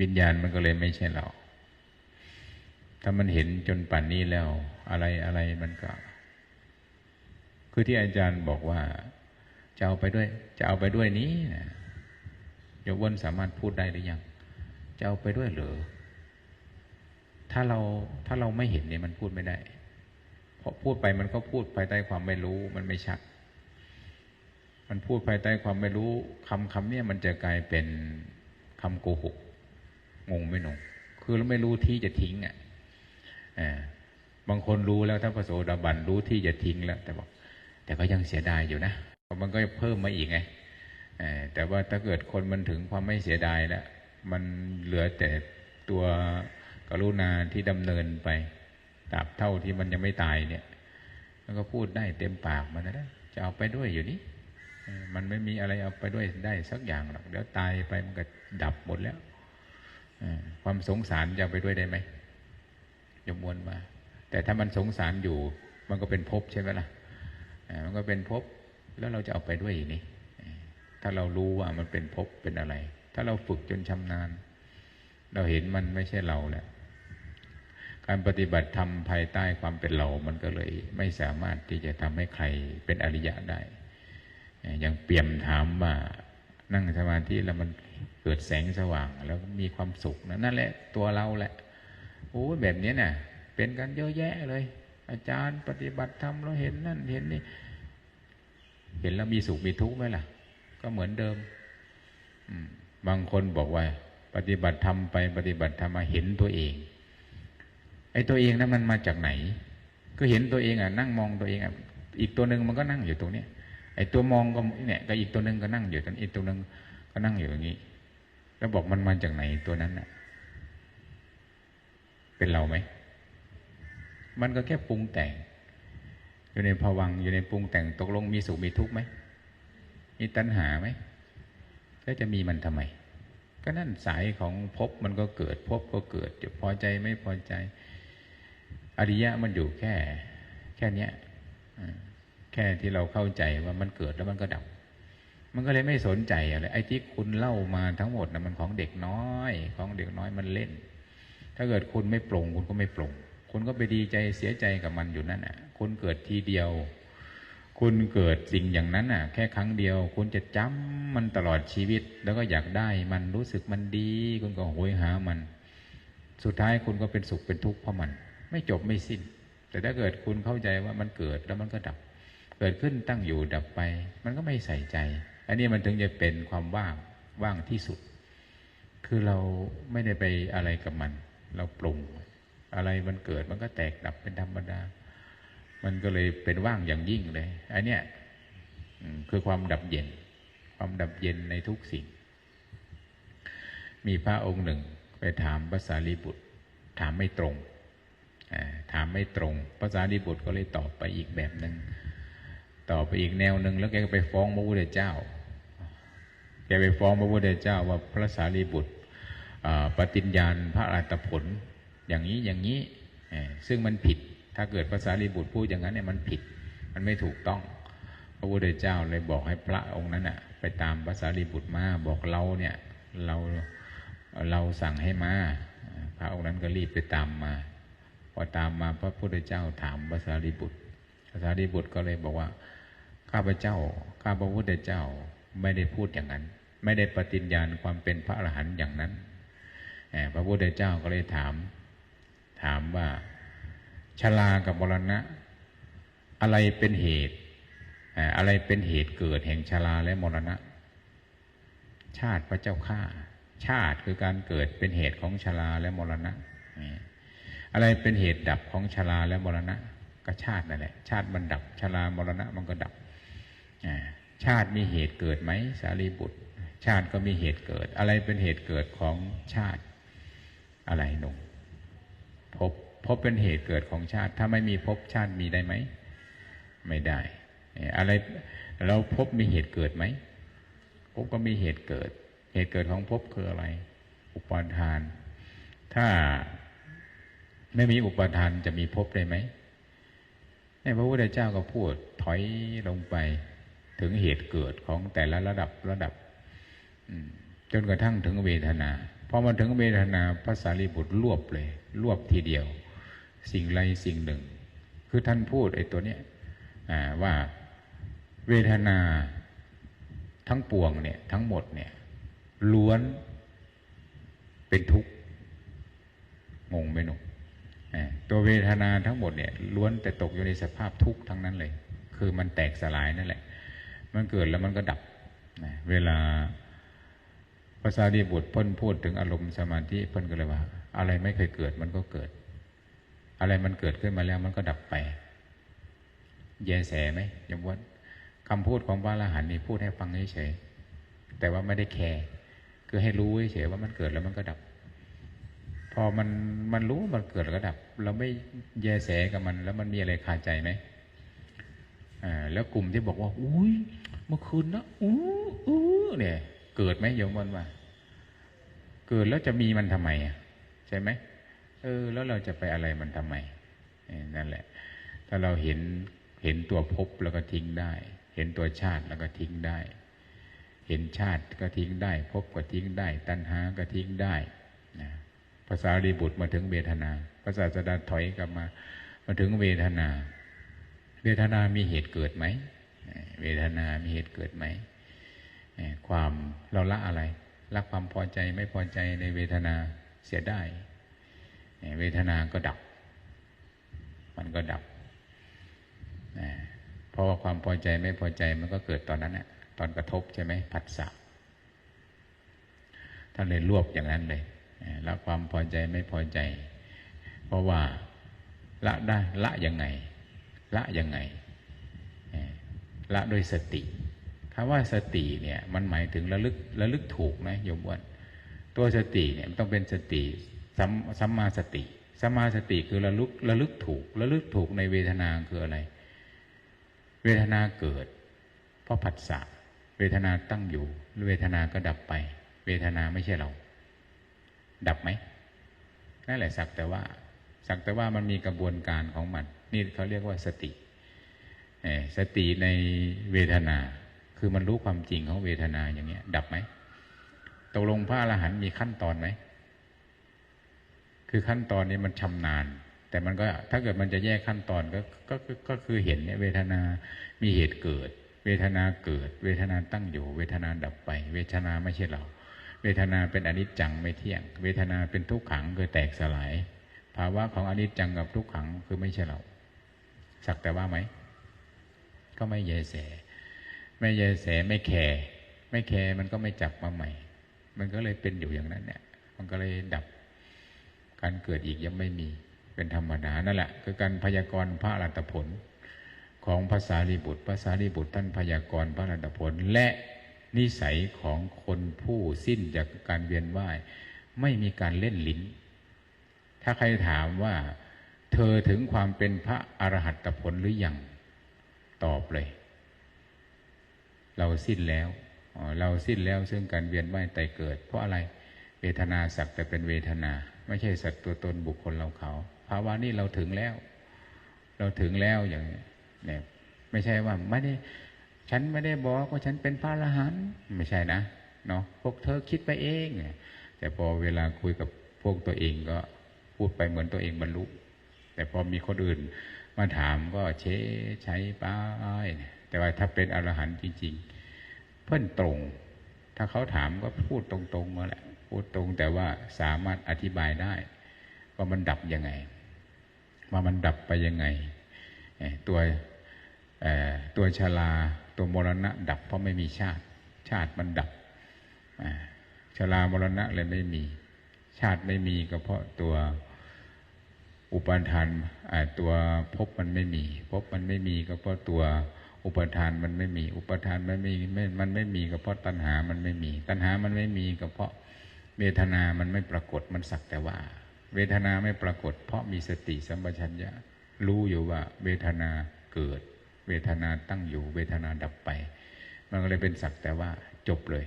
วิญญาณมันก็เลยไม่ใช่เรา ถ้ามันเห็นจนป่านนี้แล้ว อะไรอะไรมันก็ คือที่อาจารย์บอกว่า จะเอาไปด้วย จะเอาไปด้วยนี้นะโยวนสามารถพูดได้หรือยัง จะเอาไปด้วยหรือ ถ้าเราถ้าเราไม่เห็นเนี่ยมันพูดไม่ได้ เพราะพูดไปมันก็พูดภายใต้ความไม่รู้มันไม่ชัด มันพูดภายใต้ความไม่รู้คำคำเนี่ยมันจะกลายเป็นคำโกหก งงไม่งงคือเราไม่รู้ที่จะทิ้งอะบางคนรู้แล้วถ้าพระโสดาบันรู้ที่จะทิ้งแล้ว แต่บอกแต่ก็ยังเสียดายอยู่นะมันก็เพิ่มมาอีกไงแต่ว่าถ้าเกิดคนมันถึงความไม่เสียดายแล้วมันเหลือแต่ตัวกรุณาที่ดำเนินไปตราบเท่าที่มันยังไม่ตายเนี่ย มันก็พูดได้เต็มปากมันนะจะเอาไปด้วยอยู่นี่มันไม่มีอะไรเอาไปด้วยได้สักอย่างหรอกเดี๋ยวตายไปมันก็ดับหมดแล้ว ความสงสารจะไปด้วยได้ไหมยมวนมา แต่ถ้ามันสงสารอยู่ มันก็เป็นภพใช่ไหมล่ะมันก็เป็นภพแล้วเราจะเอาไปด้วยอย่างนี้ถ้าเรารู้ว่ามันเป็นภพเป็นอะไร ถ้าเราฝึกจนชำนาญ เราเห็นมันไม่ใช่เราแหละการปฏิบัติธรรมภายใต้ความเป็นเรา มันก็เลยไม่สามารถที่จะทำให้ใครเป็นอริยะได้ อย่างเปี่ยมถามว่า นั่งสมาธิแล้วมันเกิดแสงสว่าง แล้วมีความสุขนะนั่นแหละตัวเราแหละโอ้แบบนี้น่ะ เป็นกันเยอะแยะเลย อาจารย์ปฏิบัติธรรมเราเห็นนั่นเห็นนี่ เห็นแล้วมีสุขมีทุกข์ไหมล่ะ ก็เหมือนเดิมบางคนบอกว่า ปฏิบัติธรรมไปปฏิบัติธรรมมาเห็นตัวเอง ไอ้ตัวเองนั้นมันมาจากไหน ก็เห็นตัวเองอะ นั่งมองตัวเองอะอีกตัวหนึ่งมันก็นั่งอยู่ตรงนี้ ไอ้ตัวมองก็เนี่ยก็อีกตัวหนึ่งก็นั่งอยู่ตรงอีกตัวหนึ่งก็นั่งอยู่อย่างนี้ แล้วบอกมันมาจากไหนตัวนั้นน่ะ เป็นเราไหม มันก็แค่ปรุงแต่ง อยู่ในภวังอยู่ในปรุงแต่งตกลงมีสุขมีทุกข์ไหมมีตัณหาไหมแล้วจะมีมันทำไม ก็นั่นสายของภพมันก็เกิดภพก็เกิดจะพอใจไม่พอใจ อริยะมันอยู่แค่ แค่เนี้ย แค่ที่เราเข้าใจว่ามันเกิดแล้วมันก็ดับ มันก็เลยไม่สนใจอะไรไอ้ที่คุณเล่ามาทั้งหมดนะมันของเด็กน้อย ของเด็กน้อยมันเล่น ถ้าเกิดคุณไม่ปรงคุณก็ไม่ปรงคุณก็ไปดีใจเสียใจกับมันอยู่นั่นอะ คุณเกิดทีเดียว คุณเกิดสิ่งอย่างนั้นอะ แค่ครั้งเดียว คุณจะจำมันตลอดชีวิต แล้วก็อยากได้มันรู้สึกมันดี คุณก็โหยหามัน สุดท้ายคุณก็เป็นสุขเป็นทุกข์เพราะมัน ไม่จบไม่สิ้น แต่ถ้าเกิดคุณเข้าใจว่ามันเกิดแล้วมันก็ดับ เกิดขึ้นตั้งอยู่ดับไป มันก็ไม่ใส่ใจ อันนี้มันถึงจะเป็นความว่างว่างที่สุด คือเราไม่ได้ไปอะไรกับมัน เราปรุง อะไรมันเกิดมันก็แตกดับเป็นธรรมดา มันก็เลยเป็นว่างอย่างยิ่งเลย อันเนี้ยคือความดับเย็น ความดับเย็นในทุกสิ่ง มีพระองค์หนึ่งไปถามภาษาลีบุตร ถามไม่ตรง ถามไม่ตรงภาษาดิบุตรก็เลยตอบไปอีกแบบหนึ่ง ตอบไปอีกแนวหนึ่งแล้วแกก็ไปฟ้องพระพุทธเจ้า แกไปฟ้องพระพุทธเจ้าว่าพระสารีบุตรปฏิญญาณพระอรหัตผล อย่างนี้อย่างนี้ซึ่งมันผิด ถ้าเกิดภาษารีบุตรพูดอย่างนั้นเนี่ยมันผิด มันไม่ถูกต้อง พระพุทธเจ้าเลยบอกให้พระองค์นั้นอะ ไปตามภาษารีบุตรมาบอกเราเนี่ยเราเราสั่งให้มาพระองค์นั้นก็รีบไปตามมา พอตามมาพระพุทธเจ้าถามภาษาริบุตร ภาษาริบุตรก็เลยบอกว่า ข้าพเจ้า ข้าพระพุทธเจ้าไม่ได้พูดอย่างนั้น ไม่ได้ปฏิญญาณความเป็นพระอรหันต์อย่างนั้นพระพุทธเจ้าก็เลยถาม ถามว่าชลากับมรณะ อะไรเป็นเหตุ อะไรเป็นเหตุเกิดแห่งชลาและมรณะ ชาติพระเจ้าข้าชาติคือการเกิดเป็นเหตุของชลาและมรณะ อะไรเป็นเหตุดับของชราและมรณะ ก็ชาตินั่นแหละ ชาติมันดับชรามรณะมันก็ดับชาติมีเหตุเกิดไหมสารีบุตร ชาติก็มีเหตุเกิด อะไรเป็นเหตุเกิดของชาติอะไรหนุ่มพบพบเป็นเหตุเกิดของชาติ ถ้าไม่มีพบชาติมีได้ไหม ไม่ได้ อะไรเราพบมีเหตุเกิดไหมพบก็มีเหตุเกิด เหตุเกิดของพบคืออะไร อุปาทาน ถ้าไม่มีอุปทานจะมีภพได้ไหม ในพระพุทธเจ้าก็พูดถอยลงไปถึงเหตุเกิดของแต่ละระดับระดับจนกระทั่งถึงเวทนาพอมาถึงเวทนาภาษาลีบุตรรวบเลย รวบทีเดียว สิ่งไรสิ่งหนึ่ง คือท่านพูดไอ้ตัวเนี้ยว่าเวทนาทั้งปวงเนี่ยทั้งหมดเนี่ยล้วนเป็นทุกข์งงไหมหนุ่ม ตัวเวทนาทั้งหมดเนี่ยล้วนแต่ตกอยู่ในสภาพทุกข์ทั้งนั้นเลย คือมันแตกสลายนั่นแหละ มันเกิดแล้วมันก็ดับนะเวลาภาษาดีบุตรพ้นพูดถึงอารมณ์สมาธิพ้นก็เลยว่า อะไรไม่เคยเกิดมันก็เกิด อะไรมันเกิดขึ้นมาแล้วมันก็ดับไป แยแสไหมยมวัดคำพูดของพระอรหันต์นี่พูดให้ฟังเฉยแต่ว่าไม่ได้แคร์คือให้รู้เฉยว่ามันเกิดแล้วมันก็ดับ อมันมันรู้มันเกิดแล้วก็ดับ เราไม่แยแสกับมัน แล้วมันมีอะไรคาใจไหมอ่าแล้วกลุ่มที่บอกว่า อุ้ยเมื่อคืนนะอู้อู้เนี่ย เกิดไหมโยมวันว่าเกิดแล้วจะมีมันทำไมอะใช่ไหมเออ แล้วเราจะไปอะไรมันทำไมนั่นแหละ ถ้าเราเห็นเห็นตัวพบแล้วก็ทิ้งได้ เห็นตัวชาติแล้วก็ทิ้งได้ เห็นชาติก็ทิ้งได้พบก็ทิ้งได้ ตัณหาก็ทิ้งได้ ภาษารีบุตรมาถึงเวทนาภาษาสดาถอยกลับมา มาถึงเวทนา เวทนามีเหตุเกิดไหมเวทนามีเหตุเกิดไหมความเราละอะไรละความพอใจไม่พอใจในเวทนาเสียได้เวทนาก็ดับ มันก็ดับเพราะว่าความพอใจไม่พอใจมันก็เกิดตอนนั้นแหละตอนกระทบใช่ไหมผัสสะท่านเลยรวบอย่างนั้นเลย ละความพอใจไม่พอใจ เพราะว่าละได้ละยังไง ละยังไง ละด้วยสติคำว่าสติเนี่ยมันหมายถึงระลึกระลึกถูกนะโยมวันตัวสติเนี่ยมันต้องเป็นสติสัมมาสติสัมมาสติคือระลึกระลึกถูกระลึกถูกในเวทนาคืออะไร เวทนาเกิด เพราะผัสสะเวทนาตั้งอยู่ เวทนาก็ดับไป เวทนาไม่ใช่เรา ดับไหมนั่นแหละสักแต่ว่า สักแต่ว่ามันมีกระบวนการของมัน นี่เขาเรียกว่าสติสติในเวทนา คือมันรู้ความจริงของเวทนาอย่างเงี้ย ดับไหมตกลงพระอรหันต์มีขั้นตอนไหมคือขั้นตอนนี้มันชำนาญ แต่มันก็ถ้าเกิดมันจะแยกขั้นตอนก็ก็ก็คือเห็นเนี่ยเวทนามีเหตุเกิด เวทนาเกิด เวทนาตั้งอยู่ เวทนาดับไป เวทนาไม่ใช่เรา เวทนาเป็นอนิจจังไม่เที่ยง เวทนาเป็นทุกขังคือแตกสลาย ภาวะของอนิจจังกับทุกขังคือไม่ใช่เรา สักแต่ว่าไหม ก็ไม่แยแส ไม่แยแสไม่แคร์ไม่แคร์มันก็ไม่จับมาใหม่ มันก็เลยเป็นอยู่อย่างนั้นเนี่ย มันก็เลยดับ การเกิดอีกยังไม่มี เป็นธรรมดานั่นแหละ คือการพยากรณ์พระอรัตผลของภาษาลีบุตรภาษาลีบุตรท่านพยากรณ์พระอรัตผลและ นิสัยของคนผู้สิ้นจากการเวียนว่าย ไม่มีการเล่นลิ้น ถ้าใครถามว่า เธอถึงความเป็นพระอรหัตผลหรือยังตอบเลย เราสิ้นแล้วเราสิ้นแล้วซึ่งการเวียนว่ายตเกิด เพราะอะไรเวทนาสักแต่เป็นเวทนา ไม่ใช่สัตว์ตัวตนบุคคลเราเขาภาวะนี้เราถึงแล้ว เราถึงแล้วอย่างเนี่ยไม่ใช่ว่าไม่ได้ ฉันไม่ได้บอกว่าฉันเป็นพระอรหันต์ไม่ใช่นะเนาะพวกเธอคิดไปเองแต่พอเวลาคุยกับพวกตัวเองก็พูดไปเหมือนตัวเองบรรลุ แต่พอมีคนอื่นมาถามก็เชใช้ไปแต่ว่าถ้าเป็นอรหันต์จริง ๆ เพื่อนตรง ถ้าเขาถามก็พูดตรงๆมาแหละพูดตรงแต่ว่าสามารถอธิบายได้ว่ามันดับยังไง ว่ามันดับไปยังไงตัวตัวชาลา ตัวมรณะดับเพราะไม่มีชาติ ชาติมันดับชลามรณะเลยไม่มี ชาติไม่มีก็เพราะตัวอุปทานตัวภพมันไม่มีภพมันไม่มีก็เพราะตัวอุปทานมันไม่มี อุปทานมันไม่ไม่มันไม่มีก็เพราะตัณหามันไม่มี ตัณหามันไม่มีก็เพราะเวทนามันไม่ปรากฏมันสักแต่ว่า เวทนาไม่ปรากฏ เพราะมีสติสัมปชัญญะรู้อยู่ว่าเวทนาเกิด เวทนาตั้งอยู่ เวทนาดับไป มันก็เลยเป็นสักแต่ว่าจบเลย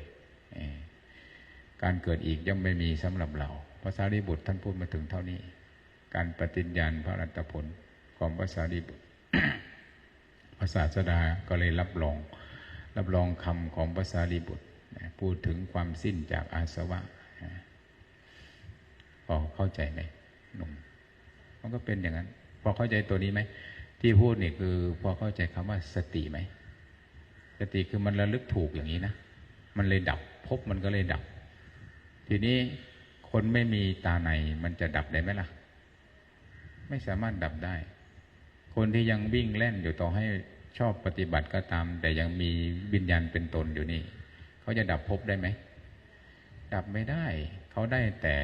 การเกิดอีกย่อมไม่มีสำหรับเราพระสารีบุตรท่านพูดมาถึงเท่านี้ การปฏิญญาณพระรัตผลของภาษาดิบุตรภาษาสดาก็เลยรับรอง รับรองคำของภาษาลีบุตรพูดถึงความสิ้นจากอาสวะพอเข้าใจไหมหนุ่มมันก็เป็นอย่างนั้น พอเข้าใจตัวนี้ไหม ที่พูดนี่คือพอเข้าใจคำว่าสติไหมสติคือมันระลึกถูกอย่างนี้นะมันเลยดับพบมันก็เลยดับ ทีนี้คนไม่มีตาในมันจะดับได้ไหมล่ะ ไม่สามารถดับได้ คนที่ยังวิ่งเล่นอยู่ต่อให้ชอบปฏิบัติก็ตาม แต่ยังมีวิญญาณเป็นตนอยู่นี่เขาจะดับภพได้ไหม ดับไม่ได้ เขาได้แต่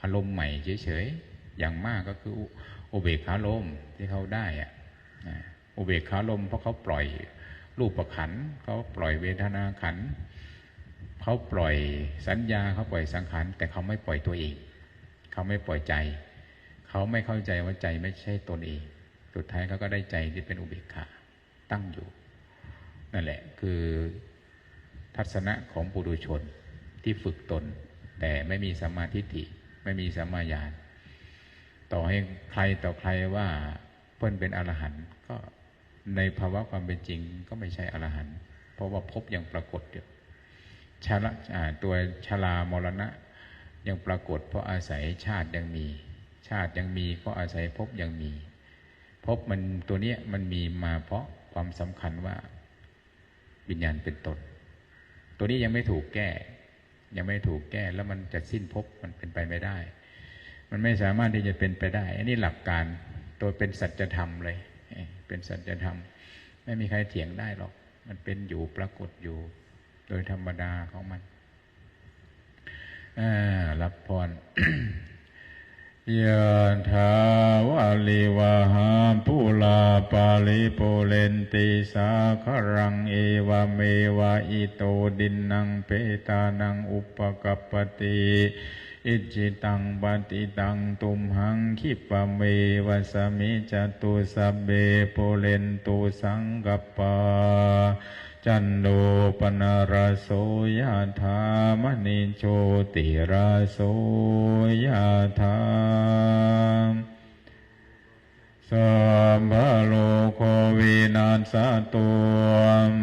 อารมณ์ใหม่เฉยๆ อย่างมากก็คืออุเบกขาลมที่เขาได้อะ อุเบกขาลมเพราะเขาปล่อยรูปประขันเขาปล่อยเวทนาขันเขาปล่อยสัญญาเขาปล่อยสังขารแต่เขาไม่ปล่อยตัวเอง เขาไม่ปล่อยใจ เขาไม่เข้าใจว่าใจไม่ใช่ตนเอง สุดท้ายเขาก็ได้ใจที่เป็นอุเบกขาตั้งอยู่ นั่นแหละคือทัศนะของปุถุชนที่ฝึกตน แต่ไม่มีสมาธิิไม่มีสัมมาญาณต่อให้ใครต่อใครว่า เพื่นเป็นอรหันต์ก็ในภาวะความเป็นจริงก็ไม่ใช่อรหันต์เพราะว่าพบยังปรากฏอยู่ชาละตัวชลามรณะยังปรากฏ เพราะอาศัยชาติยังมี ชาติยังมีเพราะอาศัยพบยังมีพบมันตัวเนี้ยมันมีมาเพราะความสำคัญว่าวิญญาณเป็นตนตัวนี้ยังไม่ถูกแก้ ยังไม่ถูกแก้แล้วมันจะสิ้นภพมันเป็นไปไม่ได้ มันไม่สามารถที่จะเป็นไปได้ อันนี้หลักการ ตัวเป็นสัจธรรมเลย เป็นสัจธรรม ไม่มีใครเถียงได้หรอก มันเป็นอยู่ปรากฏอยู่ โดยธรรมดาของมันรับพรยะถาวาลิวะหาปุลาปาลิปุเรนติสาครังเอวเมวะอิโตดินนังเปตานังอุปกัปปติ อิจิตังปฏิตังตุมหังคิปะเมวะสมิจตุสัพเบปุเรนตุสังกปปาจันโดปนารโสยธามณิโชติราโสยธา สัมภโลโควินาสตัว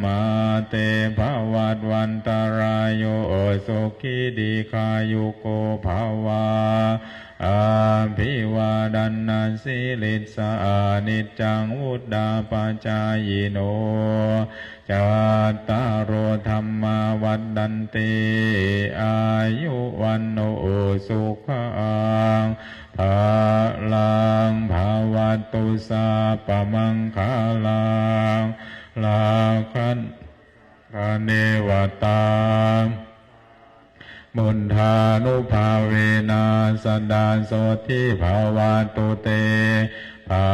มาเตภวัตวันตารายโยสุขีดีคายุโกภาวาอาภิวาดันนาสิลิสานิจังวุดาปจายโนจัตตารโอธรรมาวันดันติอายุวันโนสุขังภาลังภา สาปมังคาลังลาคันคเนวตามุนทานุภาเวนาสดาโสทิภาวะตุเตภา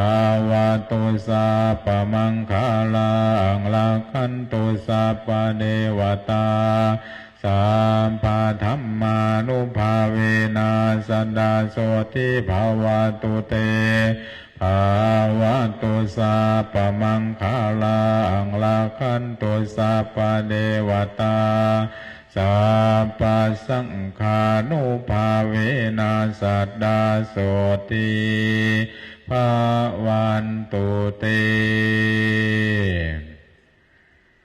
วะตุสาปมังคาลังลาคันตุสาปเนวตาสัมปะธรรมานุภาเวนาสดาโสทิภาวะตุเตาวะตุสาปมังคาลังลาคันตุสาปเดวตาสาปสังขานุภาเวนัสัตดาโสติภาวันตุเต